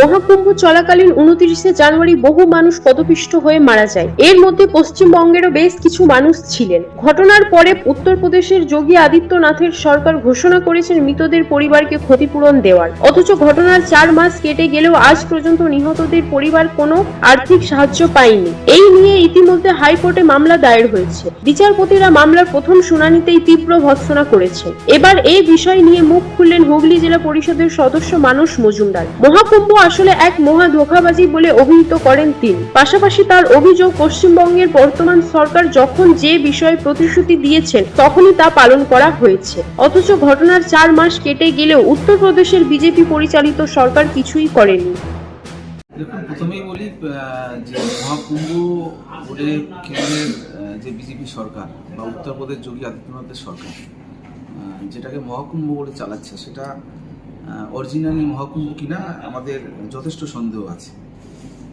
মহাকুম্ভ চলাকালীন উনত্রিশে জানুয়ারি বহু মানুষ পদপিষ্ট হয়ে মারা যায়। এর মধ্যে পশ্চিমবঙ্গেরও বেশ কিছু মানুষ ছিলেন। ঘটনার পরে উত্তরপ্রদেশের যোগী আদিত্যনাথের সরকার ঘোষণা করেছেন মৃতদের পরিবারকে ক্ষতিপূরণ দেওয়ার। অথচ ঘটনার চার মাস কেটে গেলেও আজ পর্যন্ত নিহতদের পরিবার কোনো আর্থিক সাহায্য পায়নি। এই নিয়ে ইতিমধ্যে হাইকোর্টে মামলা দায়ের হয়েছে। বিচারপতিরা মামলার প্রথম শুনানিতেই তীব্র ভর্ৎসনা করেছেন এবার এই বিষয় নিয়ে মুখ খুললেন হুগলি জেলা পরিষদের সদস্য মানুষ মজুমদার। মহাকুম্ভ আসলে এক মহা ধোঁকাবাজি বলে অভিহিত করেন তিনি। পাশাপাশি তার অভিযোগ, পশ্চিমবঙ্গের বর্তমান সরকার যখন যে বিষয়ে প্রতিশ্রুতি দিয়েছেন, তখনই তা পালন করা হয়েছে। অথচ ঘটনার চার মাস কেটে গেলেও উত্তরপ্রদেশের বিজেপি পরিচালিত সরকার কিছুই করেনি। দেখুন, প্রথমেই বলি যে মহাকুম্ভ বলে কেন্দ্রের যে বিজেপি সরকার বা উত্তরপ্রদেশ যোগী আদিত্যনাথের সরকার যেটাকে মহাকুম্ভ বলে চালাচ্ছে, সেটা অরিজিনালি মহাকুম্ভ কিনা আমাদের যথেষ্ট সন্দেহ আছে।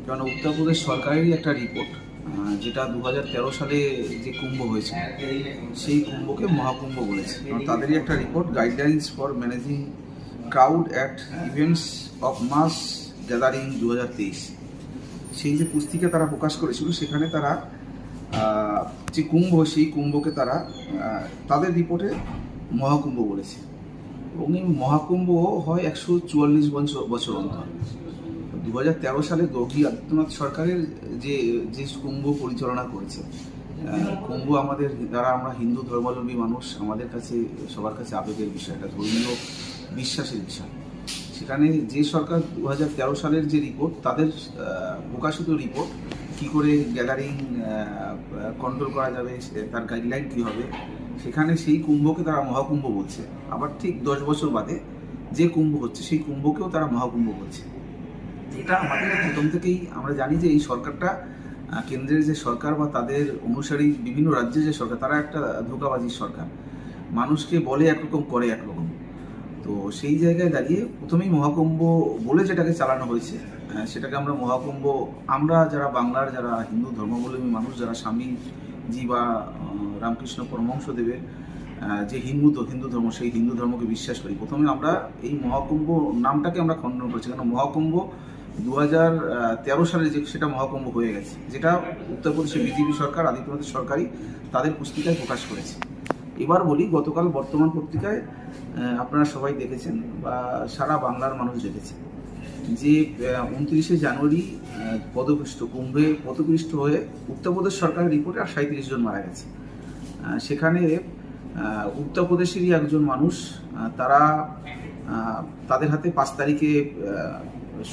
কারণ উত্তরপ্রদেশ সরকারেরই একটা রিপোর্ট যেটা দু হাজার তেরো সালে যে কুম্ভ হয়েছে, সেই কুম্ভকে মহাকুম্ভ বলেছে। তাদেরই একটা report guidelines for managing crowd at events of mass gathering দু হাজার তেইশ। সেই যে পুস্তিকা তারা প্রকাশ করেছিল, সেখানে তারা যে কুম্ভ, সেই কুম্ভকে তারা তাদের রিপোর্টে মহাকুম্ভ বলেছে। এই মহাকুম্ভ হয় একশো চুয়াল্লিশ বছর বছর অন্তর। দু হাজার তেরো সালে যোগী আদিত্যনাথ সরকারের যে যে কুম্ভ পরিচালনা করেছে কুম্ভ আমাদের, যারা আমরা হিন্দু ধর্মাবলম্বী মানুষ, আমাদের কাছে, সবার কাছে আবেগের বিষয় একটা ধর্মীয় বিশ্বাসের বিষয়। সেখানে যে সরকার দু হাজার তেরো সালের যে রিপোর্ট তাদের প্রকাশিত রিপোর্ট কি করে গ্যাদারিং কন্ট্রোল করা যাবে তার গাইডলাইন কী হবে সেখানে সেই কুম্ভকে তারা মহাকুম্ভ বলছে। আবার ঠিক দশ বছর বাদে যে কুম্ভ হচ্ছে, সেই কুম্ভকেও তারা মহাকুম্ভ বলছে। এটা আমাদের প্রথম থেকেই আমরা জানি যে এই সরকারটা কেন্দ্রের যে সরকার বা তাদের অনুসারী বিভিন্ন রাজ্যের যে সরকার, তারা একটা ধোকাবাজির সরকার। মানুষকে বলে একরকম, করে একরকম। তো সেই জায়গায় দাঁড়িয়ে প্রথমেই মহাকুম্ভ বলে যেটাকে চালানো হয়েছে সেটাকে আমরা মহাকুম্ভ, আমরা যারা বাংলার, যারা হিন্দু ধর্মাবলম্বী মানুষ, যারা স্বামীজি বা রামকৃষ্ণ পরমহংসদেবের যে হিন্দু তো হিন্দু ধর্ম, সেই হিন্দু ধর্মকে বিশ্বাস করি। প্রথমে আমরা এই মহাকুম্ভ নামটাকে আমরা খণ্ডন করছি। কারণ মহাকুম্ভ দু হাজার তেরো সালে যে, সেটা মহাকুম্ভ হয়ে গেছে। যেটা উত্তরপ্রদেশের বিজেপি সরকার আদিত্যনাথ সরকারই তাদের পুস্তিকায় প্রকাশ করেছে। এবার বলি, গতকাল বর্তমান পত্রিকায় আপনারা সবাই দেখেছেন বা সারা বাংলার মানুষ দেখেছে। যে উনত্রিশে জানুয়ারি আহ, পদপৃষ্ট কুম্ভে পদপৃষ্ট হয়ে উত্তরপ্রদেশ সরকারের রিপোর্টে আর সাঁত্রিশ জন মারা গেছে। সেখানে উত্তরপ্রদেশেরই একজন মানুষ তারা তাদের হাতে পাঁচ তারিখে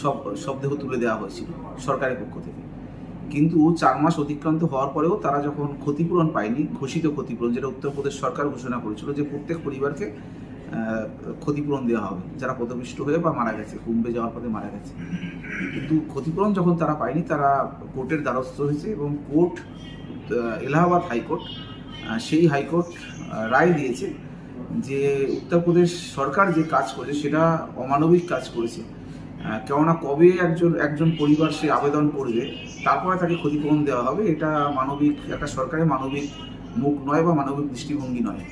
সব সব দেহ তুলে দেওয়া হয়েছিল সরকারের পক্ষ থেকে। কিন্তু চার মাস অতিক্রান্ত হওয়ার পরেও তারা যখন ক্ষতিপূরণ পায়নি ঘোষিত ক্ষতিপূরণ যেটা উত্তরপ্রদেশ সরকার ঘোষণা করেছিল যে প্রত্যেক পরিবারকে ক্ষতিপূরণ দেওয়া হবে। যারা পদপিষ্ট হয়ে বা মারা গেছে কুম্ভে যাওয়ার পথে মারা গেছে। কিন্তু ক্ষতিপূরণ যখন তারা পায়নি, তারা কোর্টের দ্বারস্থ হয়েছে এবং কোর্ট এলাহাবাদ হাইকোর্ট সেই হাইকোর্ট রায় দিয়েছে যে উত্তরপ্রদেশ সরকার যে কাজ করেছে, সেটা অমানবিক কাজ করেছে। কেননা কবে একজন একজন পরিবার সে আবেদন করবে, তারপরে তাকে ক্ষতিপূরণ দেওয়া হবে, এটা মানবিক, একটা সরকারের মানবিক মুখ নয় বা মানবিক দৃষ্টিভঙ্গি নয়।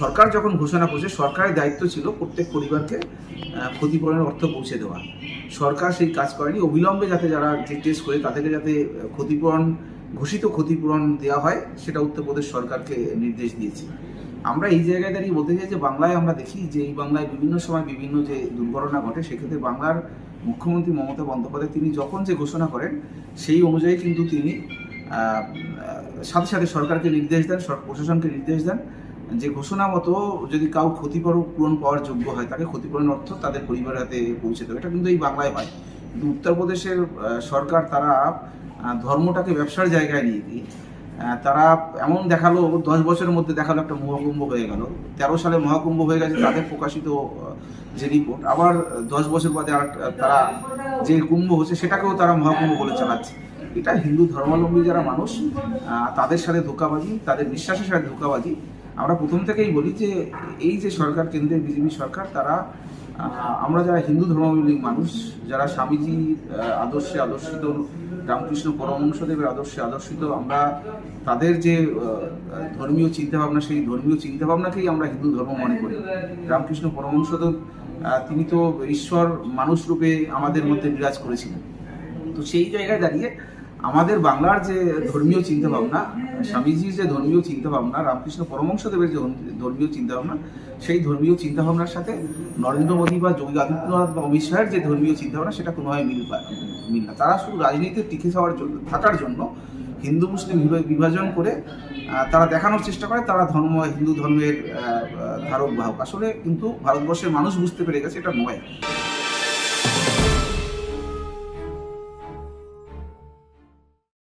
সরকার যখন ঘোষণা করেছে, সরকারের দায়িত্ব ছিল প্রত্যেক পরিবারকে ক্ষতিপূরণের অর্থ পৌঁছে দেওয়া। সরকার সেই কাজ করেনি। অবিলম্বে যাতে যারা টেস্ট করে, তাদেরকে যাতে ক্ষতিপূরণ, ঘোষিত ক্ষতিপূরণ দেওয়া হয়, সেটা উত্তরপ্রদেশ সরকারকে নির্দেশ দিয়েছে। আমরা এই জায়গায় দাঁড়িয়ে বলতে চাই যে, বাংলায় আমরা দেখি যে, এই বাংলায় বিভিন্ন সময় বিভিন্ন যে দুর্ঘটনা ঘটে, সেক্ষেত্রে বাংলার মুখ্যমন্ত্রী মমতা বন্দ্যোপাধ্যায়, তিনি যখন যে ঘোষণা করেন, সেই অনুযায়ী কিন্তু তিনি সাথে সাথে সরকারকে নির্দেশ দেন প্রশাসনকে নির্দেশ দেন। যে ঘোষণা মতো যদি কাউ ক্ষতিপূরণ পূরণ পাওয়ার যোগ্য হয়, তাকে ক্ষতিপূরণের অর্থ তাদের পরিবারের হাতে পৌঁছে দেবে। এটা কিন্তু এই বাংলায় হয়। কিন্তু উত্তরপ্রদেশের সরকার তারা ধর্মটাকে ব্যবসার জায়গায় নিয়ে গিয়ে তারা এমন দেখাল, দশ বছরের মধ্যে দেখাল একটা মহাকুম্ভ হয়ে গেল। তেরো সালে মহাকুম্ভ হয়ে গেছে তাদের প্রকাশিত যে রিপোর্ট আবার দশ বছর বাদে আর তারা যে কুম্ভ হচ্ছে, সেটাকেও তারা মহাকুম্ভ বলে চালাচ্ছে। এটা হিন্দু ধর্মাবলম্বী যারা মানুষ তাদের সাথে ধোকাবাজি, তাদের বিশ্বাসের সাথে ধোকাবাজি আমরা প্রথম থেকেই বলি যে এই যে সরকার, কেন্দ্রের বিজেপি সরকার, তারা আমরা যারা হিন্দু ধর্মাবলম্বী মানুষ, যারা স্বামীজি আদর্শে আদর্শিত, রামকৃষ্ণ পরমহংসদেবের আদর্শে আদর্শিত, আমরা তাদের যে ধর্মীয় চিন্তাভাবনা, সেই ধর্মীয় চিন্তাভাবনাকেই আমরা হিন্দু ধর্ম মনে করি। রামকৃষ্ণ পরমহংসদেব তিনি তো ঈশ্বর মানুষ রূপে আমাদের মধ্যে বিরাজ করেছিলেন। তো সেই জায়গায় দাঁড়িয়ে আমাদের বাংলার যে ধর্মীয় চিন্তা ভাবনা স্বামীজির যে ধর্মীয় চিন্তা ভাবনা রামকৃষ্ণ পরমংশদেবের যে ধর্মীয় চিন্তা ভাবনা সেই ধর্মীয় চিন্তা ভাবনার সাথে নরেন্দ্র মোদী বা যোগী আদিত্যনাথ বা অমিত শাহের যে ধর্মীয় চিন্তা ভাবনা সেটা কোনোভাবে মিল মিল না। তারা শুধু রাজনীতিতে টিকে যাওয়ার জন্য থাকার জন্য হিন্দু মুসলিম বিভা- বিভাজন করে তারা দেখানোর চেষ্টা করে তারা ধর্ম হিন্দু ধর্মের ধারক বাহক। আসলে কিন্তু ভারতবর্ষের মানুষ বুঝতে পেরে গেছে এটা নয়।